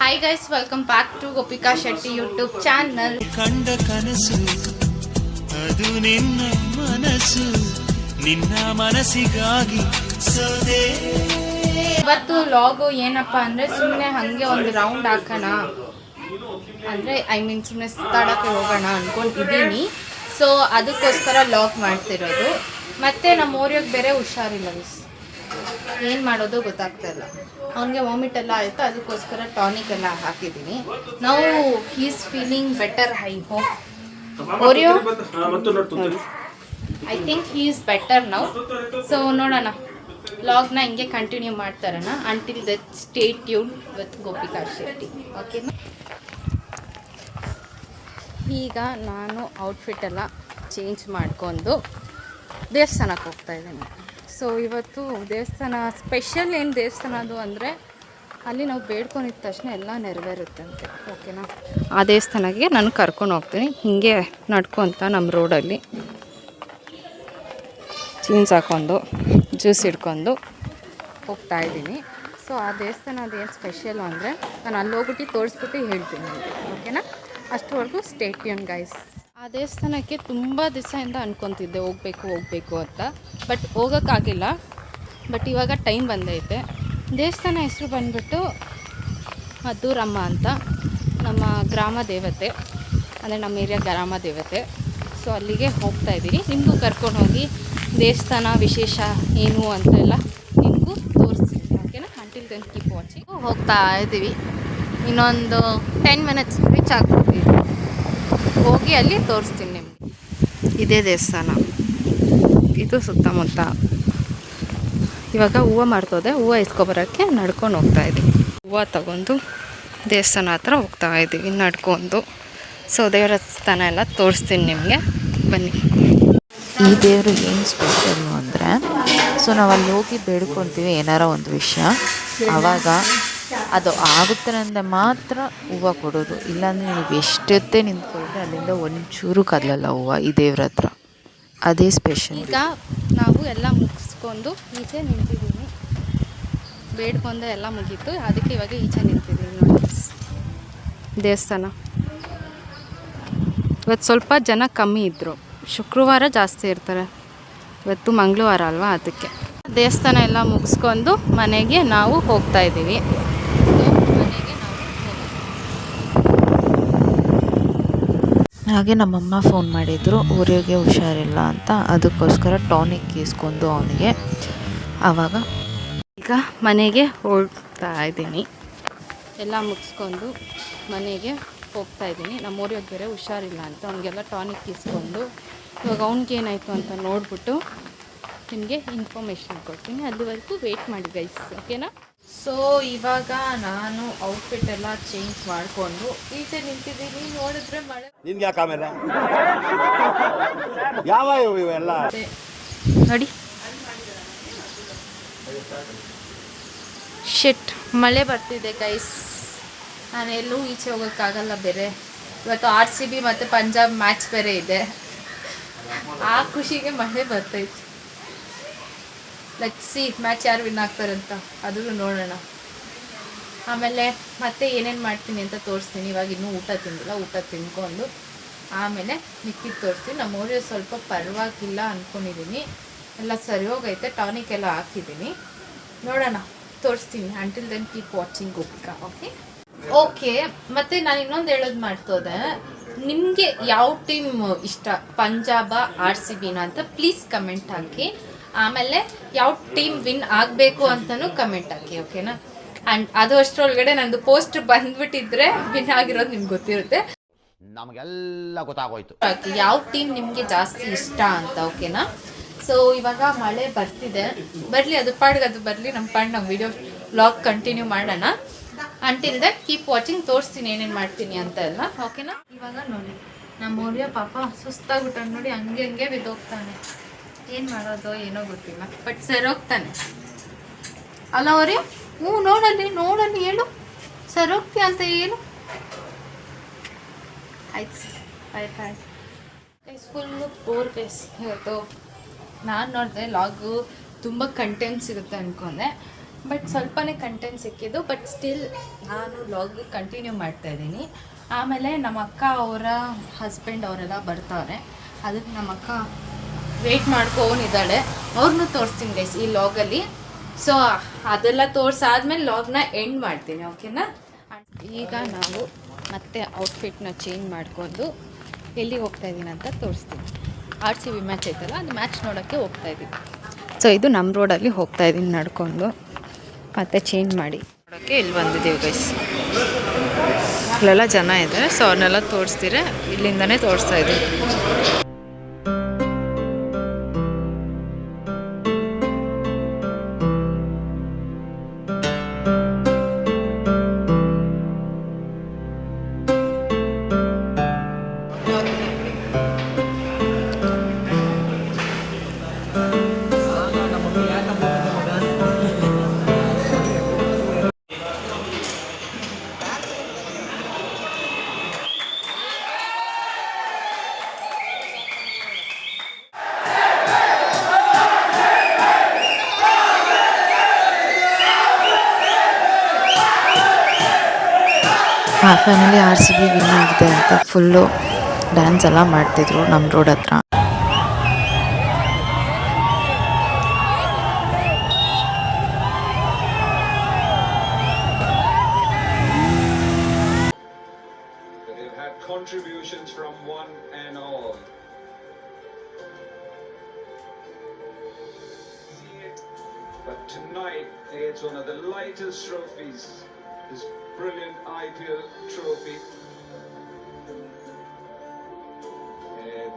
Hi guys welcome back to Gopika Shetty YouTube channel ಕಂಡ ಕನಸು ಅದು ನಿನ್ನ ಮನಸ್ಸು ನಿನ್ನ ಮನಸ್ಸಿಗಾಗಿ ಸೋದೆ ಇವತ್ತು ಲಾಗು ಏನಪ್ಪಾ ಅಂದ್ರೆ ಸುಮ್ಮನೆ ಹಂಗೆ ಒಂದು ರೌಂಡ್ ಹಾಕೋಣ. ಅಂದ್ರೆ ಐ ಮೀನ್ ಸುಮ್ಮನೆ ಸುತ್ತಾಡಕ್ಕೆ ಹೋಗೋಣ ಅನ್ಕೊಂಡಿದ್ದೀನಿ. ಸೊ ಅದಕ್ಕೋಸ್ಕರ ಲಾಗ್ ಮಾಡ್ತಿರೋದು. ಮತ್ತೆ ನಮ್ಮ ಓರಿಯೋಗೆ ಬೇರೆ ಹುಷಾರಿಲ್ಲ ಮಿಸ್ ಏನು ಮಾಡೋದು ಗೊತ್ತಾಗ್ತಾ ಇಲ್ಲ. ಅವನಿಗೆ ವಾಮಿಟ್ ಎಲ್ಲ ಆಯಿತು, ಅದಕ್ಕೋಸ್ಕರ ಟಾನಿಕ್ ಎಲ್ಲ ಹಾಕಿದ್ದೀನಿ ನಾವು he's feeling better I hope Oreo I think he is better now so ನೋಡೋಣ. ಲಾಗ್ನ ಹಿಂಗೆ continue ಮಾಡ್ತಾರಣ until that stay tune with Gopika Shetty ಓಕೆನಾ ಈಗ ನಾನು ಔಟ್ಫಿಟ್ ಎಲ್ಲ ಚೇಂಜ್ ಮಾಡ್ಕೊಂಡು ದೇವಸ್ಥಾನಕ್ಕೆ ಹೋಗ್ತಾ ಇದ್ದೀನಿ. ಸೊ ಇವತ್ತು ದೇವಸ್ಥಾನ ಸ್ಪೆಷಲ್ ಏನು ದೇವಸ್ಥಾನ ಅದು ಅಂದರೆ ಅಲ್ಲಿ ನಾವು ಬೇಡ್ಕೊಂಡಿದ್ದ ತಕ್ಷಣ ಎಲ್ಲ ನೆರವೇರುತ್ತಂತೆ, ಓಕೆನಾ? ಆ ದೇವಸ್ಥಾನಕ್ಕೆ ನಾನು ಕರ್ಕೊಂಡು ಹೋಗ್ತೀನಿ, ಹೀಗೆ ನಡ್ಕೊತ ನಮ್ಮ ರೋಡಲ್ಲಿ. ಜೀನ್ಸ್ ಹಾಕ್ಕೊಂಡು ಜ್ಯೂಸ್ ಹಿಡ್ಕೊಂಡು ಹೋಗ್ತಾ ಇದ್ದೀನಿ. ಸೊ ಆ ದೇವಸ್ಥಾನ ಏನು ಸ್ಪೆಷಲ್ ಅಂದರೆ ನಾನು ಅಲ್ಲಿ ಹೋಗ್ಬಿಟ್ಟು ತೋರಿಸ್ಬಿಟ್ಟು ಹೇಳ್ತೀನಿ ಓಕೆನಾ? ಅಷ್ಟರವರೆಗೂ ಸ್ಟೇಟ್ಯೂನ್ ಗೈಸ್ ಆ ದೇವಸ್ಥಾನಕ್ಕೆ ತುಂಬ ದಿವಸದಿಂದ ಅನ್ಕೊತಿದ್ದೆ, ಹೋಗಬೇಕು ಹೋಗಬೇಕು ಅಂತ. ಬಟ್ ಹೋಗೋಕ್ಕಾಗಿಲ್ಲ. ಬಟ್ ಇವಾಗ ಟೈಮ್ ಬಂದೈತೆ. ದೇವಸ್ಥಾನ ಹೆಸರು ಬಂದ್ಬಿಟ್ಟು ಮದ್ದೂರಮ್ಮ ಅಂತ, ನಮ್ಮ ಗ್ರಾಮ ದೇವತೆ. ಅಂದರೆ ನಮ್ಮ ಏರಿಯಾ ಗ್ರಾಮ ದೇವತೆ. ಸೊ ಅಲ್ಲಿಗೆ ಹೋಗ್ತಾ ಇದ್ದೀವಿ. ನಿಮಗೂ ಕರ್ಕೊಂಡು ಹೋಗಿ ದೇವಸ್ಥಾನ ವಿಶೇಷ ಏನು ಅಂತೆಲ್ಲ ನಿಮಗೂ ತೋರಿಸ್ತೀನಿ ಓಕೆನಾ ಅಂಟಿಲ್ ದೆನ್ ಕೀಪ್ ವಾಚಿಂಗ್ ಹೋಗ್ತಾ ಇದ್ದೀವಿ. ಇನ್ನೊಂದು ಟೆನ್ ಮಿನಿಟ್ಸ್ ರೀಚ್ ಆಗ್ಬಿಡ್ತೀವಿ. ಹೋಗಿ ಅಲ್ಲಿ ತೋರಿಸ್ತೀನಿ ನಿಮಗೆ. ಇದೇ ದೇವಸ್ಥಾನ. ಇದು ಸುತ್ತಮುತ್ತ. ಇವಾಗ ಹೂವು ಮಾಡ್ತೋದೆ ಹೂವು ಇಸ್ಕೊಬರೋಕ್ಕೆ ನಡ್ಕೊಂಡು ಹೋಗ್ತಾ ಇದ್ದೀವಿ ಹೂವು ತಗೊಂಡು ದೇವಸ್ಥಾನ ಹತ್ರ ಹೋಗ್ತಾ ಇದ್ದೀವಿ ನಡ್ಕೊಂಡು. ಸೊ ದೇವರ ಸ್ಥಾನ ಎಲ್ಲ ತೋರಿಸ್ತೀನಿ ನಿಮಗೆ. ಬನ್ನಿ. ಈ ದೇವರು ಏನು ಸ್ಪೆಷಲ್ಲು ಅಂದರೆ ಸೊ ನಾವು ಅಲ್ಲಿ ಹೋಗಿ ಬೇಡ್ಕೊತೀವಿ ಏನಾರ ಒಂದು ವಿಷಯ. ಆವಾಗ ಅದು ಆಗುತ್ತೆ ಅಂದರೆ ಮಾತ್ರ ಹೂವು ಕೊಡೋದು. ಇಲ್ಲಾಂದರೆ ನೀವು ಎಷ್ಟೊತ್ತೇ ನಿಂತ್ಕೊಂಡ್ರೆ ಅಲ್ಲಿಂದ ಒಂಚೂರು ಕದಲಲ್ಲ ಹೂವು ಈ ದೇವ್ರ ಹತ್ರ. ಅದೇ ಸ್ಪೆಷಲ್ ಈಗ ನಾವು ಎಲ್ಲ ಮುಗಿಸ್ಕೊಂಡು ಈಚೆ ನಿಂತಿದ್ದೀನಿ ಬೇಡ್ಕೊಂಡು ಎಲ್ಲ ಮುಗೀತು. ಅದಕ್ಕೆ ಇವಾಗ ಈಚೆ ನಿಂತಿದ್ದೀನಿ ನೋಡಿ. ದೇವಸ್ಥಾನ. ಇವತ್ತು ಸ್ವಲ್ಪ ಜನ ಕಮ್ಮಿ ಇದ್ದರು ಶುಕ್ರವಾರ ಜಾಸ್ತಿ ಇರ್ತಾರೆ. ಇವತ್ತು ಮಂಗಳವಾರ ಅಲ್ವಾ ಅದಕ್ಕೆ. ದೇವಸ್ಥಾನ ಎಲ್ಲ ಮುಗಿಸ್ಕೊಂಡು ಮನೆಗೆ ನಾವು ಹೋಗ್ತಾ ಇದ್ದೀವಿ So, ಮನೆಗೆ ನಾವು ಹೋಗೋದು. ಹಾಗೆ ನಮ್ಮಮ್ಮ ಫೋನ್ ಮಾಡಿದರು, ಊರಿಗೆ ಹುಷಾರಿಲ್ಲ ಅಂತ, ಅದಕ್ಕೋಸ್ಕರ ಟಾನಿಕ್ ಈಸ್ಕೊಂಡು ಅವನಿಗೆ. ಆವಾಗ ಈಗ ಮನೆಗೆ ಹೋಗ್ತಾ ಇದ್ದೀನಿ. ಎಲ್ಲ ಮುಗಿಸ್ಕೊಂಡು ಮನೆಗೆ ಹೋಗ್ತಾ ಇದ್ದೀನಿ. ನಮ್ಮ ಊರಿಗೆ ಬೇರೆ ಹುಷಾರಿಲ್ಲ ಅಂತ, ಅವನಿಗೆಲ್ಲ ಟಾನಿಕ್ ಈಸ್ಕೊಂಡು. ಇವಾಗ ಅವ್ನಿಗೆ ಏನಾಯಿತು ಅಂತ ನೋಡಿಬಿಟ್ಟು ನಿಮಗೆ ಇನ್ಫಾರ್ಮೇಷನ್ ಕೊಡ್ತೀನಿ. ಅಲ್ಲಿವರೆಗೂ ವೆಯ್ಟ್ ಮಾಡಿ ಗೈಸ್ ಓಕೆನಾ ಸೊ ಇವಾಗ ನಾನು ಔಟ್ಫಿಟ್ ಎಲ್ಲ ಚೇಂಜ್ ಮಾಡ್ಕೊಂಡು ಈಚೆ ನಿಂತಿದ್ದೀನಿ. ನೋಡಿದ್ರೆ ಮಳೆ ನಿನ್ಗೆ ಯಾಕೆ ಆಮೇಲೆ? ಯಾವ ಇವು ಇವೆಲ್ಲ? ನೋಡಿ. ಶಿಟ್ ಮಳೆ ಬರ್ತಿದೆ ಗೈಸ್ ನಾನು ಎಲ್ಲೂ ಈಚೆ ಹೋಗೋಕ್ಕಾಗಲ್ಲ ಬೇರೆ. ಇವತ್ತು ಆರ್ ಸಿ ಬಿ ಮತ್ತು ಪಂಜಾಬ್ ಮ್ಯಾಚ್ ಬೇರೆ ಇದೆ. ಆ ಖುಷಿಗೆ ಮಳೆ ಬರ್ತೈತೆ. ಲೈಕ್ ಸಿ ಮ್ಯಾಚ್ ಯಾರು ವಿನ್ ಆಗ್ತಾರಂತ. ಅದನ್ನು ನೋಡೋಣ. ಆಮೇಲೆ ಮತ್ತೆ ಏನೇನು ಮಾಡ್ತೀನಿ ಅಂತ ತೋರಿಸ್ತೀನಿ. ಇವಾಗ ಇನ್ನೂ ಊಟ ತಿಂದಿಲ್ಲ. ಊಟ ತಿನ್ಕೊಂಡು ಆಮೇಲೆ ಮಿಕ್ಕಿದ್ದು ತೋರಿಸ್ತೀನಿ. ನಮ್ಮ ಊರಿಗೆ ಸ್ವಲ್ಪ ಪರವಾಗಿಲ್ಲ ಅಂದ್ಕೊಂಡಿದ್ದೀನಿ ಎಲ್ಲ ಸರಿ ಹೋಗೈತೆ. ಟಾನಿಕ್ ಎಲ್ಲ ಹಾಕಿದ್ದೀನಿ ನೋಡೋಣ. ತೋರಿಸ್ತೀನಿ. Until then keep watching Gopika okay okay ಮತ್ತೆ ನಾನು ಇನ್ನೊಂದು ಹೇಳೋದು ಮಾಡ್ತೋದೆ. ನಿಮಗೆ ಯಾವ ಟೀಮ್ ಇಷ್ಟ? ಪಂಜಾಬ, ಆರ್ ಸಿ ಬಿನ ಅಂತ ಪ್ಲೀಸ್ ಕಮೆಂಟ್ ಹಾಕಿ. ಆಮೇಲೆ ಯಾವ ಟೀಮ್ ವಿನ್ ಆಗಬೇಕು ಅಂತಲೂ ಕಮೆಂಟ್ ಹಾಕಿ ಓಕೆನಾ ಆ್ಯಂಡ್ ಅದು ಅಷ್ಟರೊಳಗಡೆ ನಂದು ಪೋಸ್ಟ್ ಬಂದ್ಬಿಟ್ಟಿದ್ರೆ ವಿನ್ ಆಗಿರೋದು ನಿಮ್ಗೆ ಗೊತ್ತಿರುತ್ತೆ. ನಮಗೆಲ್ಲ ಗೊತ್ತಾಗೋಯ್ತು. ಯಾವ ಟೀಮ್ ನಿಮಗೆ ಜಾಸ್ತಿ ಇಷ್ಟ ಅಂತ ಓಕೆನಾ ಸೊ ಇವಾಗ ಮಳೆ ಬರ್ತಿದೆ. ಬರಲಿ ಅದು ಪಾಡ್ಗೆ ಅದು ಬರಲಿ ನಮ್ಮ ಪಾಡ್ ನಾವು ವಿಡಿಯೋ ಬ್ಲಾಗ್ ಕಂಟಿನ್ಯೂ ಮಾಡೋಣ. ಅಂಟಿಲ್ ದಟ್ ಕೀಪ್ ವಾಚಿಂಗ್ ತೋರಿಸ್ತೀನಿ ಏನೇನು ಮಾಡ್ತೀನಿ ಅಂತ ಎಲ್ಲ ಓಕೆನಾ ಇವಾಗ ನೋಡಿ ನಮ್ಮ ಮೌರ್ಯ ಪಾಪ ಸುಸ್ತಾಗ್ಬಿಟ್ಟು ನೋಡಿ ಹಂಗೆ ಹಂಗೆ ಬಿದ್ದೋಗ್ತಾನೆ. ಏನು ಮಾಡೋದು ಏನೋ ಗೊತ್ತಿಲ್ಲ ಬಟ್ ಸರೋಗ್ತಾನೆ ಅಲ್ಲ ಅವ್ರಿ, ಹ್ಞೂ, ನೋಡಲ್ಲಿ ನೋಡಲ್ಲಿ ಹೇಳು. ಸರೋಗ್ತಿ ಅಂತ ಏನು ಆಯ್ತು ಆಯ್ತು ಆಯ್ತು. ಗೈಸ್ ಫುಲ್ಲು ಬೋರ್ ಗೈಸ್ ಇವತ್ತು ನಾನು ನೋಡಿದೆ ಲಾಗು ತುಂಬ ಕಂಟೆಂಟ್ ಸಿಗುತ್ತೆ ಅಂದ್ಕೊಂಡೆ ಬಟ್ ಸ್ವಲ್ಪನೇ ಕಂಟೆಂಟ್ ಸಿಕ್ಕಿದ್ದು ಬಟ್ ಸ್ಟಿಲ್ ನಾನು ಲಾಗ್ ಕಂಟಿನ್ಯೂ ಮಾಡ್ತಾ ಇದ್ದೀನಿ. ಆಮೇಲೆ ನಮ್ಮ ಅಕ್ಕ ಅವರ ಹಸ್ಬೆಂಡ್ ಅವರೆಲ್ಲ ಬರ್ತಾವ್ರೆ ಅದಕ್ಕೆ ನಮ್ಮ ಅಕ್ಕ ವೆಯ್ಟ್ ಮಾಡ್ಕೊಂಡಿದ್ದಾಳೆ ಅವ್ರನ್ನೂ ತೋರಿಸ್ತೀನಿ ಗೈಸ್ ಈ ಲಾಗಲ್ಲಿ ಸೊ ಅದೆಲ್ಲ ತೋರಿಸಾದ್ಮೇಲೆ ಲಾಗ್ನ ಎಂಡ್ ಮಾಡ್ತೀನಿ ಓಕೆನಾ ಈಗ ನಾವು ಮತ್ತೆ ಔಟ್ಫಿಟ್ನ ಚೇಂಜ್ ಮಾಡ್ಕೊಂಡು ಎಲ್ಲಿಗೆ ಹೋಗ್ತಾ ಇದ್ದೀನಿ ಅಂತ ತೋರಿಸ್ತೀನಿ. ಆರ್ ಸಿ ಬಿ ಮ್ಯಾಚ್ ಐತಲ್ಲ, ಅದು ಮ್ಯಾಚ್ ನೋಡೋಕ್ಕೆ ಹೋಗ್ತಾ ಇದ್ದೀನಿ. ಸೊ ಇದು ನಮ್ಮ ರೋಡಲ್ಲಿ ಹೋಗ್ತಾ ಇದ್ದೀನಿ ನಡ್ಕೊಂಡು. ಮತ್ತೆ ಚೇಂಜ್ ಮಾಡಿ. ನೋಡೋಕ್ಕೆ ಇಲ್ಲಿ ಬಂದಿದ್ದೀವಿ ಗೈಸ್ ಇಲ್ಲೆಲ್ಲ ಜನ ಇದೆ ಸೊ ಅವ್ರನ್ನೆಲ್ಲ ತೋರಿಸ್ತೀರ? ಇಲ್ಲಿಂದನೇ ತೋರಿಸ್ತಾ ಇದ್ದೀವಿ family R C B win ಆಗಿದೆ ಅಂತ ಫುಲ್ಲು ಡ್ಯಾನ್ಸ್ ಎಲ್ಲ ಮಾಡ್ತಿದ್ರು ನಮ್ಮ ರೋಡ್ ಹತ್ರ contributions from one and all. But tonight, it's one of the lightest trophies. This brilliant IPL trophy.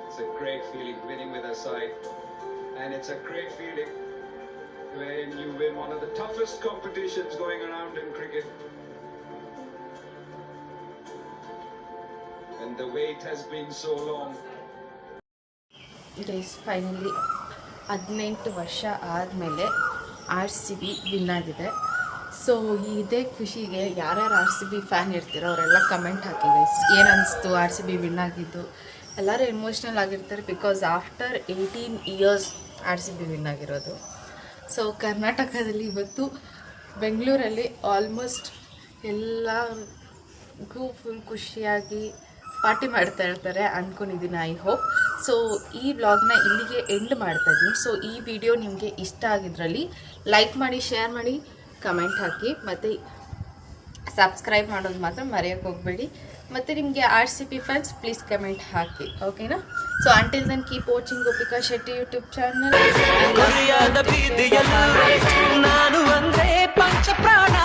It's a great feeling winning with a side. And it's a great feeling when you win one of the toughest competitions going around in cricket. And the wait has been so long. Guys finally ಹದಿನೆಂಟು ವರ್ಷ ಆದಮೇಲೆ R C B win ಆಗಿದೆ so ಇದೇ ಖುಷಿಗೆ ಯಾರ್ಯಾರು R C B fan ಇರ್ತೀರೋ ಅವರೆಲ್ಲ comment ಹಾಕಿ guys ಏನು ಅನಿಸ್ತು? ಆರ್ ಸಿ ಬಿ ವಿನ್ ಆಗಿದ್ದು? ಎಲ್ಲರೂ ಎಮೋಷ್ನಲ್ ಆಗಿರ್ತಾರೆ because after eighteen years R C B win ಆಗಿರೋದು. ಸೊ ಕರ್ನಾಟಕದಲ್ಲಿ ಇವತ್ತು ಬೆಂಗಳೂರಲ್ಲಿ ಆಲ್ಮೋಸ್ಟ್ ಎಲ್ಲರಿಗೂ ಫುಲ್ ಖುಷಿಯಾಗಿ ಪಾರ್ಟಿ ಮಾಡ್ತಾ ಇರ್ತಾರೆ ಅಂದ್ಕೊಂಡಿದ್ದೀನಿ ಐ ಹೋಪ್ ಸೊ ಈ ವ್ಲಾಗ್ನ ಇಲ್ಲಿಗೆ ಎಂಡ್ ಮಾಡ್ತಾ ಇದ್ದೀನಿ. ಸೊ ಈ ವಿಡಿಯೋ ನಿಮಗೆ ಇಷ್ಟ ಆಗಿದ್ರಲ್ಲಿ ಲೈಕ್ ಮಾಡಿ ಶೇರ್ ಮಾಡಿ. ಕಮೆಂಟ್ ಹಾಕಿ. ಮತ್ತು ಸಬ್ಸ್ಕ್ರೈಬ್ ಮಾಡೋದು ಮಾತ್ರ ಮರೆಯೋಕೆ ಹೋಗಬೇಡಿ. ಮತ್ತು ನಿಮಗೆ R C B fans please comment ಹಾಕಿ. ಓಕೆನಾ so until then keep watching Gopika Shetty YouTube channel ನಾನು ಅಂದ್ರೆ ಪಂಚ ಪ್ರಾಣ